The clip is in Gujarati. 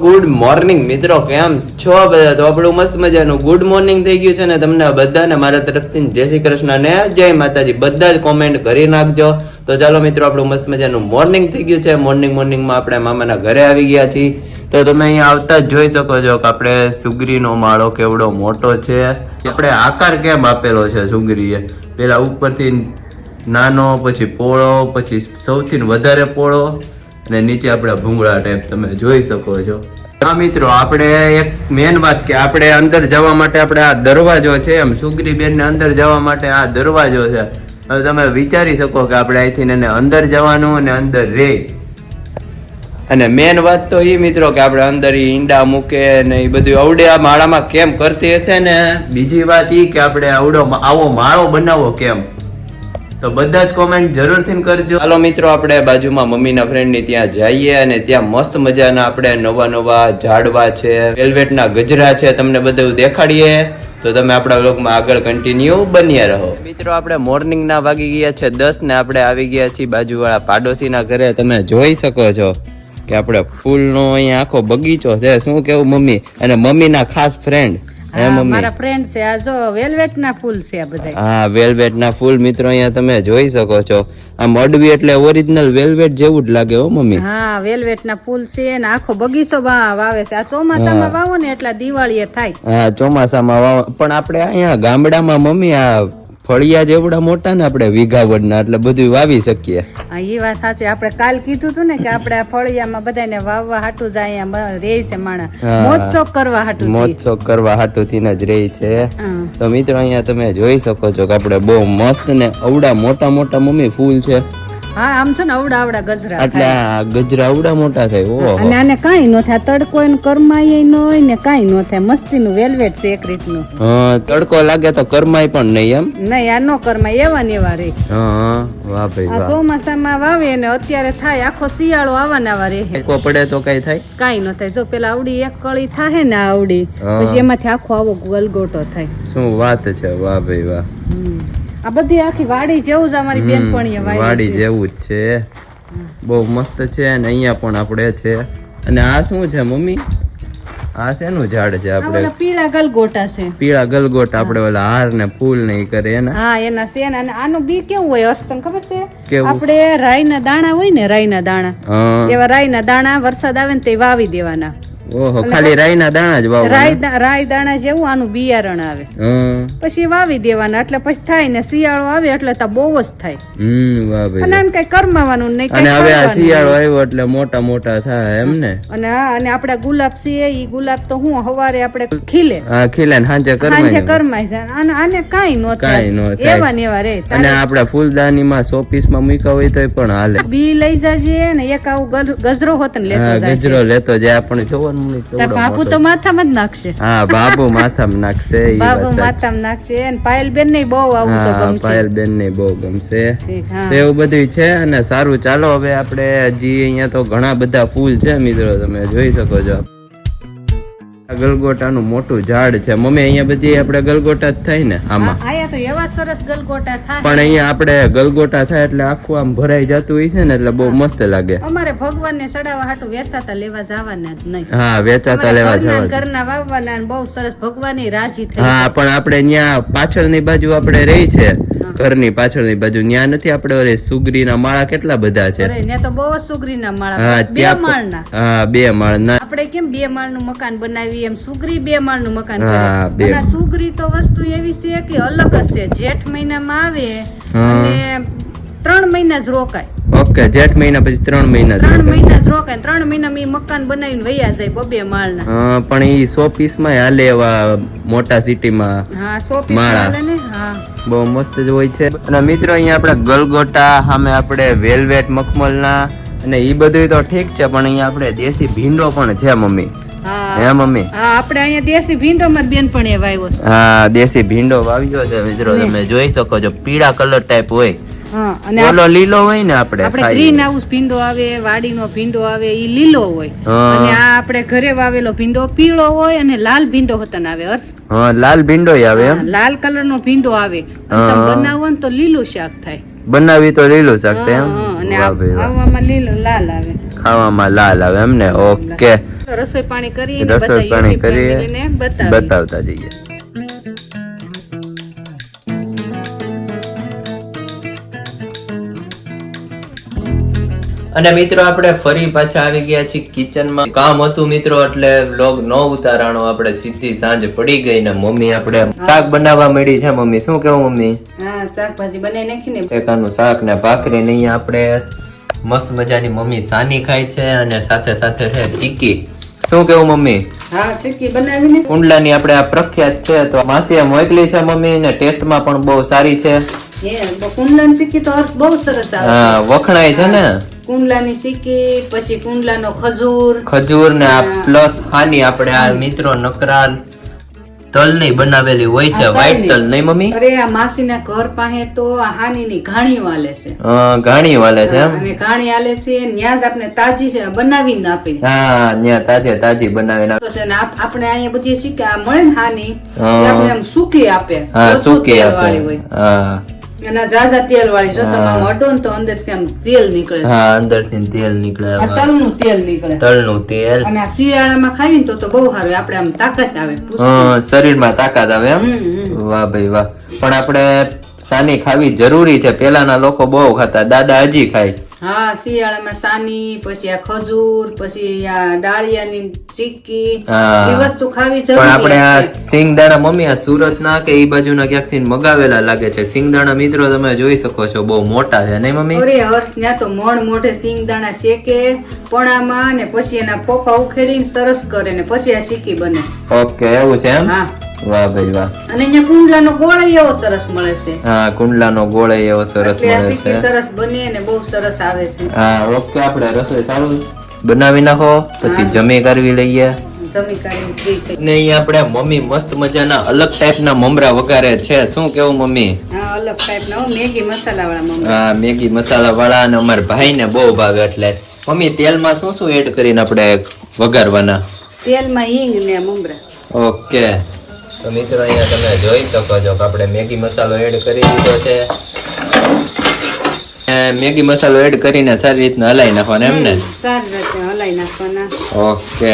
ગુડ મોર્નિંગ મિત્રો. કેમ છો બધા? તો આપણું મસ્ત મજાનું ગુડ મોર્નિંગ થઈ ગયું છે ને તમને બધાને મારા તરફથી જય શ્રી કૃષ્ણ ને જય માતાજી. બધા જ કોમેન્ટ કરી નાખજો. તો ચાલો મિત્રો, આપણું મસ્ત મજાનું મોર્નિંગ થઈ ગયું છે. મોર્નિંગ મોર્નિંગમાં આપણે મામાના ઘરે આવી ગયા છીએ. તો તમે અહીંયા આવતા જ જોઈ શકો છો કે આપણે સુગરીનો માળો કેવડો મોટો છે. આપણે આકાર કેમ આપેલો છે સુગરીએ? પેલા ઉપરથી નાનો, પછી પોળો, પછી સૌથી વધારે પોળો. અને નીચે આપણા ભૂંગળા ટાઈપ તમે જોઈ શકો છો. હા, મિત્રો, આપણે એક મેન વાત કે આપણે અંદર જવા માટે આપણે આ દરવાજો છે, એમ સુગરી બેન અંદર જવા માટે આ દરવાજો છે. હવે તમે વિચારી શકો કે આપણે અહીંથી એને અંદર જવાનું અને અંદર રે. અને મેન વાત તો એ મિત્રો, કે આપણે અંદર એ ઈંડા મૂકે ને એ બધું અવડે આ માળામાં કેમ કરતી હશે ને? બીજી વાત એ કે આપણે આવડો આવો માળો બનાવો કેમ? તો બધા જ કોમેન્ટ જરૂરથી કરજો. હાલો મિત્રો, આપણે બાજુમાં મમ્મીના ફ્રેન્ડની ત્યાં જઈએ અને ત્યાં મસ્ત મજાના આપણે નવા નવા ઝાડવા છે વેલ્વેટના ગજરા છે, તમને બધું દેખાડીએ. તો તમે આપણા વ્લોગમાં આગળ કન્ટિન્યુ બન્યા રહો. મિત્રો, આપણે મોર્નિંગ ના વાગી ગયા છે દસ ને આપણે આવી ગયા છીએ બાજુવાળા પાડોશીના ઘરે. તમે જોઈ શકો છો કે આપણે ફૂલનો અહીંયા આખો બગીચો છે. શું કેવું મમ્મી? અને મમ્મીના ખાસ ફ્રેન્ડ હે મમ્મી. મારા ફ્રેન્ડ છે. આ જો વેલ્વેટ ના ફૂલ છે આ બધા હા વેલ્વેટ ના ફૂલ. મિત્રો અહીંયા તમે જોઈ શકો છો. આ મડવી એટલે ઓરિજિનલ વેલ્વેટ જેવું જ લાગે હો મમ્મી. હા વેલ્વેટ ના ફૂલ છે ને આખો બગીચો બા- વાવે છે. આ ચોમાસામાં વાવો ને એટલા દિવાળીએ થાય. હા ચોમાસામાં વાવો. પણ આપણે અહીંયા ગામડામાં મમ્મી આ ફળિયા જેવડા મોટા ને આપણે વીઘાવડના એટલે બધું વાવી શકીએ. હા એ વાત સાચી. આપણે કાલ કીધું હતું ને કે આપણે આ ફળિયામાં બધાને વાવવા હાટું જાય રે છે માણસ. હા. મોજ કરવા હાટું મોજશોખ કરવા હાટુથી જ રે છે. તો મિત્રો અહીંયા તમે જોઈ શકો છો કે આપણે બહુ મસ્ત ને અવડા મોટા મોટા મમ્મી ફૂલ છે. હા આમ છે ને અવડા અવડા ગજરા એટલે આ ગજરા અવડા મોટા થાય ઓહો. અને આને કાંઈ નો થાય તડકો એને કરમાય ન હોય ને કાંઈ નો થાય મસ્તીનું વેલ્વેટ છે એક રીતનું. હા તડકો લાગે તો કરમાય પણ નહીં એમ? નહીં આ નો કરમાય એવા ને એવા રે. હા. વાહ ભાઈ વાહ. ચોમાસામાં વાવે ને અત્યારે થાય આખો શિયાળો આવવાના ને આવા રહે તડકો પડે તો કઈ થાય? કાઈ ન થાય. જો પેલા આવડી એક કળી થાય ને આવડી પછી એમાંથી આખો આવો ગલગોટો થાય. શું વાત છે વાહ ભાઈ વાહ. આ બધી આખી વાડી જેવું જ અમારી બેનપણીએ વાડી વાડી જેવું જ છે. બહુ મસ્ત છે અને અહીંયા પણ આપણે છે. અને આ શું છે મમ્મી? આ શેનું ઝાડ છે આપણે? પીળા ગલગોટા છે. પીળા ગલગોટા આપણે ઓલા હાર ને ફૂલ ને કરે એના. હા એના છે અને આનું બી કેવું હોય હર્ષ તને ખબર છે? કે આપણે રાઈના દાણા હોય ને રાઈના દાણા. એવા રાઈ ના દાણા વરસાદ આવે ને તે વાવી દેવાના. ઓહો ખાલી રાઈના દાણા જ વાવવાના? રાઈ રાઈ દાણા જેવું આનું બિયારણ આવે. પછી વાવી દેવાના એટલે પછી થાય ને શિયાળો આવે એટલે તો બહુ જ થાય. હમ વાહ ભાઈ. અને આને કઈ કરમાવાનું નહીં અને હવે આ શિયાળો આવ્યો એટલે મોટા મોટા થાય એમ ને? અને હા અને આપડા ગુલાબ છે ઈ ગુલાબ તો હું હવારે આપણે ખીલે. હા ખીલે ને સાંજે કરમાય કરમાય છે અને આને કાઈ નો કાંઈ નો થાય. એવા ને એવા રે. અને આપડા ફૂલદાની માં શોપીસમાં મૂકા હોય તોય પણ હાલે. બી લઈ જાજે ને એક આવું ગજરો હોત ને લેતો જાય ગજરો લેતો જાય. આપણે જોવાનું તાર બાપુ તો માથામાં જ નાખશે. હા બાબુ માથામાં નાખશે ઈ બાબુ માથામાં નાખશે અને પાયલ બેન ને બહુ આવું તો ગમશે. પાયલ બેન ને બહુ ગમશે એવું બધું છે અને સારું. ચાલો હવે આપણે હજી અહીંયા તો ઘણા બધા ફૂલ છે મિત્રો તમે જોઈ શકો છો. ગલગોટાનું મોટું ઝાડ છે. મમ્મી અહીંયા બધી આપણે ગલગોટા જ થાય ને આમાં? આયા તો એવા સરસ ગલગોટા થાય. પણ અહીંયા આપણે ગલગોટા થાય એટલે આખું આમ ભરાઈ જતું હોય છે ને એટલે બહુ મસ્ત લાગે. અમારે ભગવાન ને ચડાવવા હાટું વેચાતા લેવા જવાના જ નહીં. હા વેચાતા લેવા જવાના. ઘરના વાવવાના બહુ સરસ ભગવાન રાજી થઈ હા પણ આપણે ત્યાં પાછળની બાજુ આપણે રહી છે. ઘરની પાછળની બાજુ. ત્યાં નથી આપણે ઓલે સુગરીના માળા કેટલા બધા છે. ને તો બહુ સુગરીના માળા બે માળના. હા બે માળના. આપણે કેમ બે માળનું મકાન બનાવી એમ સુગરી બે માળનું મકાન હા, બે. અને સુગરી તો વસ્તુ એવી છે કે અલગ છે જેઠ મહિનામાં આવે હા. અને ત્રણ મહિના જ રોકાય ઓકે જેઠ મહિના પછી ત્રણ મહિના જ ત્રણ રોકાય. મહિના જ રોકાય ત્રણ મહિના મેં મકાન બનાવીને વયા જાય બબે માળના હા, પણ ઈ સો પીસમાં હાલે એવા મોટા સિટીમાં હા સો પીસ માળા. ચાલે ને હા બહુ મસ્ત જ હોય છે અને મિત્રો અહીંયા આપણે ગલગોટા સામે આપણે વેલ્વેટ મખમલના અને એ બધું તો ઠીક છે પણ અહીંયા આપણે દેશી ભીંડો પણ છે મમ્મી. હા. મમ્મી? હા આપણે અહીંયા દેશી ભીંડો મારી બેન પણ એ વાવ્યો છે. હા દેશી ભીંડો વાવ્યો છે મિત્રો તમે જોઈ શકો છો પીળા કલર ટાઈપ હોય. અને ઓલો લીલો હોય ને આપણે આપણે ગ્રીન હાઉસ ભીંડો આવે વાડીનો ભીંડો આવે ઈ લીલો હોય. અને આ આપણે ઘરે વાવેલો ભીંડો પીળો હોય અને લાલ ભીંડો હોતન આવે હર્ષ. હા લાલ ભીંડો આવે લાલ કલર નો ભીંડો આવે. અને તમે બનાવો ને તો લીલું શાક થાય. બનાવી તો લીલું શાક હા, અને. આવવામાં લીલો લાલ આવે. ખાવામાં લાલ આવે એમ ને ઓકે રસોઈ પાણી કરી રસોઈ પાણી બતાવીએ. બતાવતા જઈએ. અને મિત્રો આપણે ફરી પાછા આવી ગયા છીએ કિચનમાં. કામ હતું મિત્રો એટલે વ્લોગ ન ઉતારાણો આપણે સીધી સાંજ પડી ગઈ ને મમ્મી આપણે શાક બનાવવા મળી છે. મમ્મી શું કેવું મમ્મી? શાકભાજી બનાવી નાખીને ટેકાનું શાક ને ભાખરી ને અહીંયા આપણે મસ્ત મજાની મમ્મી સાની ખાય છે અને સાથે સાથે છે ચીકી શું કેવું મમ્મી? હા ચીકી બનાવીને. કુંડલાની આપણે આ પ્રખ્યાત છે તો માસીએ મોકલી છે મમ્મી ને ટેસ્ટમાં પણ બહુ સારી છે. કુંડલાની સિક્કી તો બહુ સરસ આવે હા વખણાય છે ને? કુંડલાની સિક્કી પછી કુંડલાનો ખજૂર. ખજૂર ને આ પ્લસ હાની આપણે આ મિત્રો નકરા તલની બનાવેલી હોય છે વ્હાઈટ તલ નહીં. મમ્મી? અરે આ માસીના ઘર પાસે તો હાનીની ઘાણીઓ આલે છે. અ, ઘાણી વાલે છે અને ઘાણી આલે છે ત્યાં જ આપણે તાજી છે બનાવીને આપે. હા ન્યા તાજે તાજી બનાવીને તો છે આપણે અહીંયા બધી શીખે આ મળે ને હાની આપણે આમ સૂકી આપે. હા સૂકી આપે. હોય. હા. તેલ વાળી જો તો નીકળે હા તેલ નીકળે આ તલનું તેલ નીકળે. તલનું તેલ. અને આ શિયાળામાં ખાવી ને તો તો બહુ સારું આપણે આમ તાકાત આવે હા, શરીરમાં તાકાત આવે એમ. વાહ ભાઈ વાહ. પણ આપણે સાની ખાવી જરૂરી છે. પેલાના લોકો બહુ ખાતા દાદા હજી ખાય. હા શિયાળામાં સાની પછી આ ખજૂર પછી આ ડાળિયાની ચીક્કી એ વસ્તુ ખાવી પણ આપણે આ સિંગદાણા મમ્મી આ સુરત ના કે એ બાજુના ક્યાંકથી મગાવેલા લાગે છે. સિંગદાણા મિત્રો તમે જોઈ શકો છો બહુ મોટા છે નહીં મમ્મી? અરે હર્ષ ત્યાં તો મણ મોઢે સિંગદાણા શેકે પણામાં ને પછી એના પોપા ઉખેડીને સરસ કરે ને પછી આ શીકી બને. ઓકે એવું છે એમ? હા. વાહ ભાઈ વાહ. અને અહીંયા કુંડલાનો ગોળ એવો સરસ મળે છે. હા કુંડલાનો ગોળ એવો સરસ મળે છે. સરસ બને અને બહુ સરસ આવે છે. હા ઓકે આપણે રસોઈ સારું બનાવી નાખો પછી જમી કરવી લઈએ. ને અહીંયા આપણે મમ્મી મસ્ત મજાના અલગ ટાઈપના મમરા વઘારે છે. શું કેવું મમ્મી? હા અલગ ટાઈપના મેગી મસાલા વાળા મમ્મી હા મેગી મસાલા વાળા અને અમારા ભાઈને બહુ ભાવે એટલે. મમ્મી તેલમાં શું શું એડ કરીને આપણે વઘારવાના? તેલમાં હિંગ ને મમરા. ઓકે. તો મિત્રો અહીંયા તમે જોઈ શકો છો કે આપણે મેગી મસાલો એડ કરી દીધો છે. મેગી મસાલો એડ કરીને સારી રીતના હલાવી નાખવાનો એમ ને? સારી રીતે હલાવી નાખવાના. ઓકે.